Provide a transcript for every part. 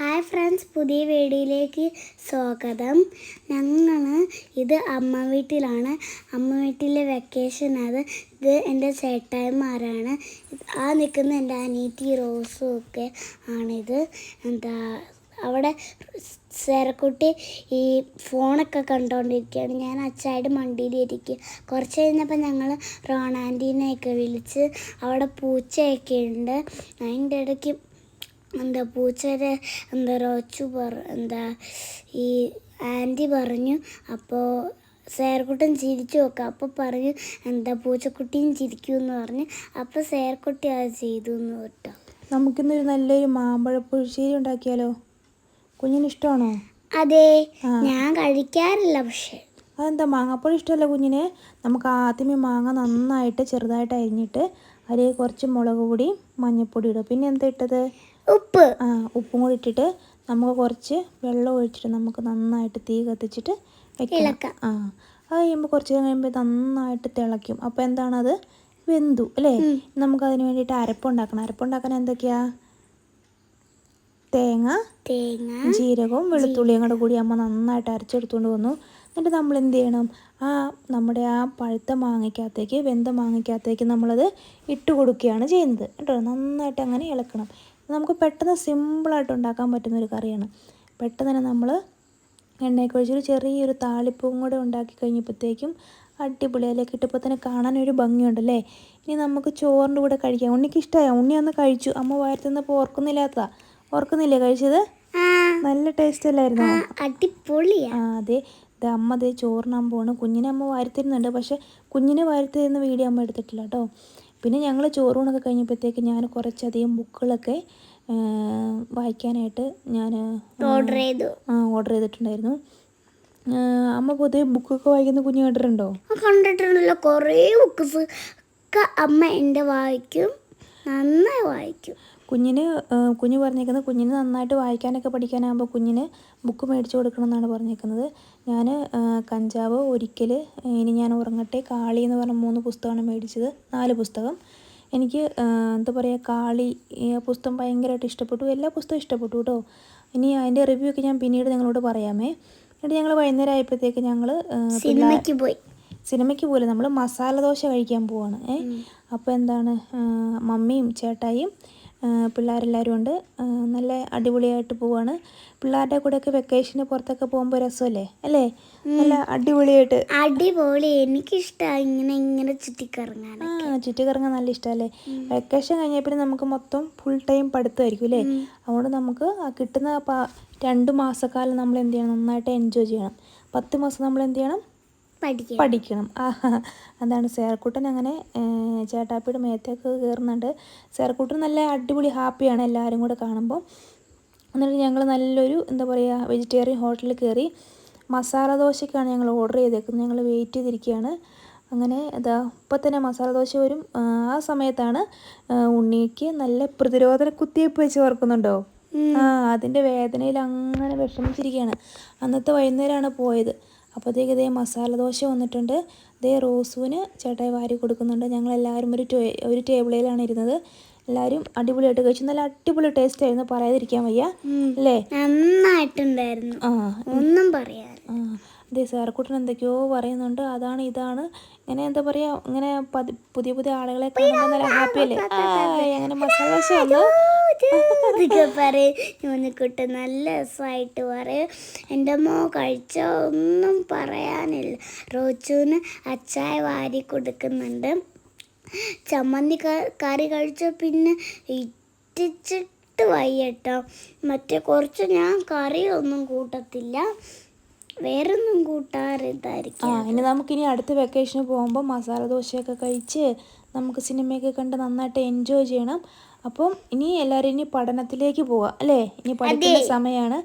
Hi friends പുതിയ വീഡിയോയിലേക്ക് സ്വാഗതം. ഞങ്ങൾ ഇത് അമ്മ വീട്ടിലാണ്. അമ്മ വീട്ടിലെ വെക്കേഷൻ അത് ഇത് എന്റെ ചേട്ടായിമാരാണ് ആ നിൽക്കുന്ന എന്റെ അനീറ്റി റോസും ഒക്കെ ആണിത്. എന്താ അവിടെ സേരക്കുട്ടി ഈ ഫോണൊക്കെ കണ്ടുകൊണ്ടിരിക്കുകയാണ് ഞാൻ അച്ചായിട്ട് മണ്ടിയിലിരിക്കുക കുറച്ച് കഴിഞ്ഞപ്പോൾ ഞങ്ങൾ റോണാന്റീനെയൊക്കെ വിളിച്ച് അവിടെ പൂച്ചയൊക്കെ ഉണ്ട്. അതിന്റെ ഇടയ്ക്ക് എന്താ പൂച്ചയുടെ എന്താ റോച്ചു പറ എന്താ ഈ ആന്റി പറഞ്ഞു അപ്പോൾ സേർക്കുട്ടൻ ചിരിച്ചു നോക്കുക അപ്പോൾ പറഞ്ഞു എന്താ പൂച്ചക്കുട്ടിയും ചിരിക്കൂ എന്ന് പറഞ്ഞ് അപ്പോൾ സേർക്കുട്ടി അത് ചെയ്തു എന്ന് കേട്ടോ നമുക്കിന്നൊരു നല്ലൊരു മാമ്പഴ പുളിശ്ശേരി ഉണ്ടാക്കിയാലോ? കുഞ്ഞിന് ഇഷ്ടമാണോ? അതെ ഞാൻ കഴിക്കാറില്ല പക്ഷേ. അതെന്താ മാങ്ങാപ്പഴം ഇഷ്ടമല്ല കുഞ്ഞിന്? നമുക്ക് ആദ്യമേ മാങ്ങ നന്നായിട്ട് ചെറുതായിട്ട് അരിഞ്ഞിട്ട് അതിൽ കുറച്ച് മുളക് പൊടി മഞ്ഞൾപ്പൊടി ഇടും. പിന്നെ എന്താ ഇട്ടത്? ഉപ്പ്. ആ ഉപ്പും കൂടി ഇട്ടിട്ട് നമുക്ക് കുറച്ച് വെള്ളം ഒഴിച്ചിട്ട് നമുക്ക് നന്നായിട്ട് തീ കത്തിച്ചിട്ട് വെക്കണം. ആ അത് കഴിയുമ്പോൾ കുറച്ച് കഴിയുമ്പോൾ നന്നായിട്ട് തിളയ്ക്കും. അപ്പോൾ എന്താണത്? വെന്തു അല്ലേ? നമുക്ക് അതിന് വേണ്ടിയിട്ട് അരപ്പുണ്ടാക്കണം അരപ്പുണ്ടാക്കാൻ എന്തൊക്കെയാ? തേങ്ങ തേങ്ങ ജീരകവും വെളുത്തുള്ളിയും കൂടെ കൂടി അമ്മ നന്നായിട്ട് അരച്ചെടുത്തുകൊണ്ട് വന്നു. എന്നിട്ട് നമ്മൾ എന്ത് ചെയ്യണം? ആ നമ്മുടെ ആ പഴുത്ത മാങ്ങയ്ക്കകത്തേക്ക് വെന്ത മാങ്ങയ്ക്കകത്തേക്ക് നമ്മളത് ഇട്ട് കൊടുക്കുകയാണ് ചെയ്യുന്നത്. കേട്ടോ? നന്നായിട്ട് അങ്ങനെ ഇളക്കണം. നമുക്ക് പെട്ടെന്ന് സിമ്പിളായിട്ട് ഉണ്ടാക്കാൻ പറ്റുന്ന ഒരു കറിയാണ്. പെട്ടെന്ന് തന്നെ നമ്മൾ എണ്ണയൊക്കെ ഒഴിച്ചൊരു ചെറിയൊരു താളിപ്പും കൂടെ ഉണ്ടാക്കി കഴിഞ്ഞപ്പോഴത്തേക്കും അടിപൊളി അതിലേക്ക് ഇട്ടപ്പോൾ തന്നെ കാണാനൊരു ഭംഗിയുണ്ടല്ലേ? ഇനി നമുക്ക് ചോറിന്റെ കൂടെ കഴിക്കാം. ഉണ്ണിക്ക് ഇഷ്ടമായ ഉണ്ണി ഒന്ന് കഴിച്ചു. അമ്മ വയറ്റന്നപ്പോൾ ഓർക്കുന്നില്ലാത്തതാ. ഓർക്കുന്നില്ലേ കഴിച്ചത്? നല്ല ടേസ്റ്റ് അല്ലായിരുന്നു? അടിപൊളി അടിപൊളിയാ. ആ അതെ. ഇത് അമ്മ അതേ ചോറിനാൻ പോണ്. കുഞ്ഞിനെ അമ്മ വാരിത്തരുന്നുണ്ട് പക്ഷേ കുഞ്ഞിനെ വാരിത്തരുന്ന വീഡിയോ അമ്മ എടുത്തിട്ടില്ല കേട്ടോ. പിന്നെ ഞങ്ങൾ ചോറൂണൊക്കെ കഴിഞ്ഞപ്പോഴത്തേക്ക് ഞാൻ കുറച്ചധികം ബുക്കുകളൊക്കെ വായിക്കാനായിട്ട് ഞാൻ ഓർഡർ ചെയ്തു. ആ ഓർഡർ ചെയ്തിട്ടുണ്ടായിരുന്നു. അമ്മ പൊതുവെ ബുക്കൊക്കെ വായിക്കുന്ന കുഞ്ഞു കണ്ടിട്ടുണ്ടോ? കണ്ടിട്ടുണ്ടല്ലോ. കുറേ ബുക്ക്സ് ഒക്കെ അമ്മ എന്റെ വായിക്കും. നന്നായി വായിക്കും. കുഞ്ഞിന് കുഞ്ഞ് പറഞ്ഞേക്കുന്നത് കുഞ്ഞിന് നന്നായിട്ട് വായിക്കാനൊക്കെ പഠിക്കാനാകുമ്പോൾ കുഞ്ഞിന് ബുക്ക് മേടിച്ചു കൊടുക്കണം എന്നാണ് പറഞ്ഞേക്കുന്നത്. ഞാൻ കഞ്ചാവ് ഒരിക്കൽ ഇനി ഞാൻ ഉറങ്ങട്ടെ കാളി എന്ന് പറഞ്ഞ മൂന്ന് പുസ്തകമാണ് മേടിച്ചത് നാല് പുസ്തകം. എനിക്ക് എന്താ പറയുക കാളി പുസ്തകം ഭയങ്കരമായിട്ട് ഇഷ്ടപ്പെട്ടു എല്ലാ പുസ്തകവും ഇഷ്ടപ്പെട്ടു കേട്ടോ ഇനി അതിന്റെ റിവ്യൂ ഒക്കെ ഞാൻ പിന്നീട് നിങ്ങളോട് പറയാമേ. എന്നിട്ട് ഞങ്ങൾ വൈകുന്നേരം ആയപ്പോഴത്തേക്ക് ഞങ്ങൾ സിനിമയ്ക്ക് പോയി. സിനിമയ്ക്ക് പോലെ നമ്മൾ മസാല ദോശ കഴിക്കാൻ പോവാണ് ഏ. അപ്പോൾ എന്താണ് മമ്മിയും ചേട്ടായിയും പിള്ളേരെല്ലാവരും ഉണ്ട്. നല്ല അടിപൊളിയായിട്ട് പോവാണ്. പിള്ളേരുടെ കൂടെയൊക്കെ വെക്കേഷന് പുറത്തൊക്കെ പോകുമ്പോൾ രസമല്ലേ? അല്ലേ? നല്ല അടിപൊളിയായിട്ട്. അടിപൊളി. എനിക്കിഷ്ടമാണ് ഇങ്ങനെ ഇങ്ങനെ ചുറ്റിക്കറങ്ങാൻ ആ ചുറ്റിക്കറങ്ങാൻ നല്ല ഇഷ്ടമല്ലേ വെക്കേഷൻ കഴിഞ്ഞാൽ പിന്നെ നമുക്ക് മൊത്തം ഫുൾ ടൈം പഠിത്തമായിരിക്കും അല്ലേ? അതുകൊണ്ട് നമുക്ക് ആ കിട്ടുന്ന രണ്ട് മാസക്കാലം നമ്മൾ എന്ത് ചെയ്യണം? നന്നായിട്ട് എൻജോയ് ചെയ്യണം. പത്ത് മാസം നമ്മൾ എന്ത് ചെയ്യണം? പഠിക്കണം. അതാണ് സേർക്കുട്ടൻ അങ്ങനെ ചേട്ടാപ്പിയുടെ മേത്തേക്ക് കയറുന്നുണ്ട് സേർക്കുട്ടൻ നല്ല അടിപൊളി ഹാപ്പിയാണ് എല്ലാവരും കൂടെ കാണുമ്പോൾ എന്നിട്ട് ഞങ്ങൾ നല്ലൊരു എന്താ പറയുക വെജിറ്റേറിയൻ ഹോട്ടലിൽ കയറി മസാല ദോശയ്ക്കാണ് ഞങ്ങൾ ഓർഡർ ചെയ്തേക്കുന്നത്. ഞങ്ങൾ വെയിറ്റ് ചെയ്തിരിക്കുകയാണ്. അങ്ങനെ ഇതാ ഇപ്പം തന്നെ മസാല ദോശ വരും. ആ, ആ സമയത്താണ് ഉണ്ണിക്ക് നല്ല പ്രതിരോധ കുത്തിവയ്പ്പ് വെച്ച് ഓർക്കുന്നുണ്ടോ ആ അതിന്റെ വേദനയിൽ അങ്ങനെ വിഷമിച്ചിരിക്കുകയാണ്. അന്നത്തെ വൈകുന്നേരമാണ് പോയത്. അപ്പോഴത്തേക്ക് ഇതേ മസാല ദോശ വന്നിട്ടുണ്ട്. ഇതേ റോസുവിന് ചേട്ടായി വാരി കൊടുക്കുന്നുണ്ട്. ഞങ്ങൾ എല്ലാവരും ഒരു ഒരു ടേബിളിലാണ് ഇരുന്നത്. എല്ലാവരും അടിപൊളിയായിട്ട് കഴിച്ചു. നല്ല അടിപൊളി ടേസ്റ്റ് ആയിരുന്നു. പറയാതിരിക്കാൻ വയ്യ. അല്ലേ? നന്നായിട്ടുണ്ടായിരുന്നു. ആ. ഒന്നും പറയാ ആ. അതെ കുട്ടൻ എന്തൊക്കെയോ പറയുന്നുണ്ട്. അതാണ് ഇതാണ്. ഇങ്ങനെ എന്താ പറയുക ഇങ്ങനെ പുതിയ പുതിയ ആളുകളെ കാണുമ്പോൾ നല്ല ഹാപ്പി അല്ലേ? അങ്ങനെ മസാല ദോശ വന്നു. ഇതൊക്കെ പറയും. ഞോനിക്കുട്ട് നല്ല രസമായിട്ട് പറയും. എന്റെ അമ്മ കഴിച്ച ഒന്നും പറയാനില്ല. റോച്ചുവിന് അച്ചായ വാരി കൊടുക്കുന്നുണ്ട്. ചമ്മന്തി കറി കഴിച്ച പിന്നെ ഇറ്റിച്ചിട്ട് വയ്യട്ടോ. മറ്റേ കുറച്ച് ഞാൻ കറിയൊന്നും കൂട്ടത്തില്ല. വേറൊന്നും കൂട്ടാറിതായിരിക്കും ആ ഇനി നമുക്കിനി അടുത്ത വെക്കേഷന് പോകുമ്പോൾ മസാല ദോശയൊക്കെ കഴിച്ച് നമുക്ക് സിനിമയൊക്കെ കണ്ട് നന്നായിട്ട് എൻജോയ് ചെയ്യണം. അപ്പം ഇനി എല്ലാവരും ഇനി പഠനത്തിലേക്ക് പോവാം അല്ലേ? ഇനി പഠിക്കുന്ന സമയമാണ്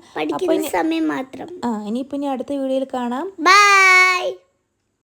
സമയം മാത്രം. ആ ഇനിയിപ്പോ ഇനി അടുത്ത വീഡിയോയിൽ കാണാം. ബൈ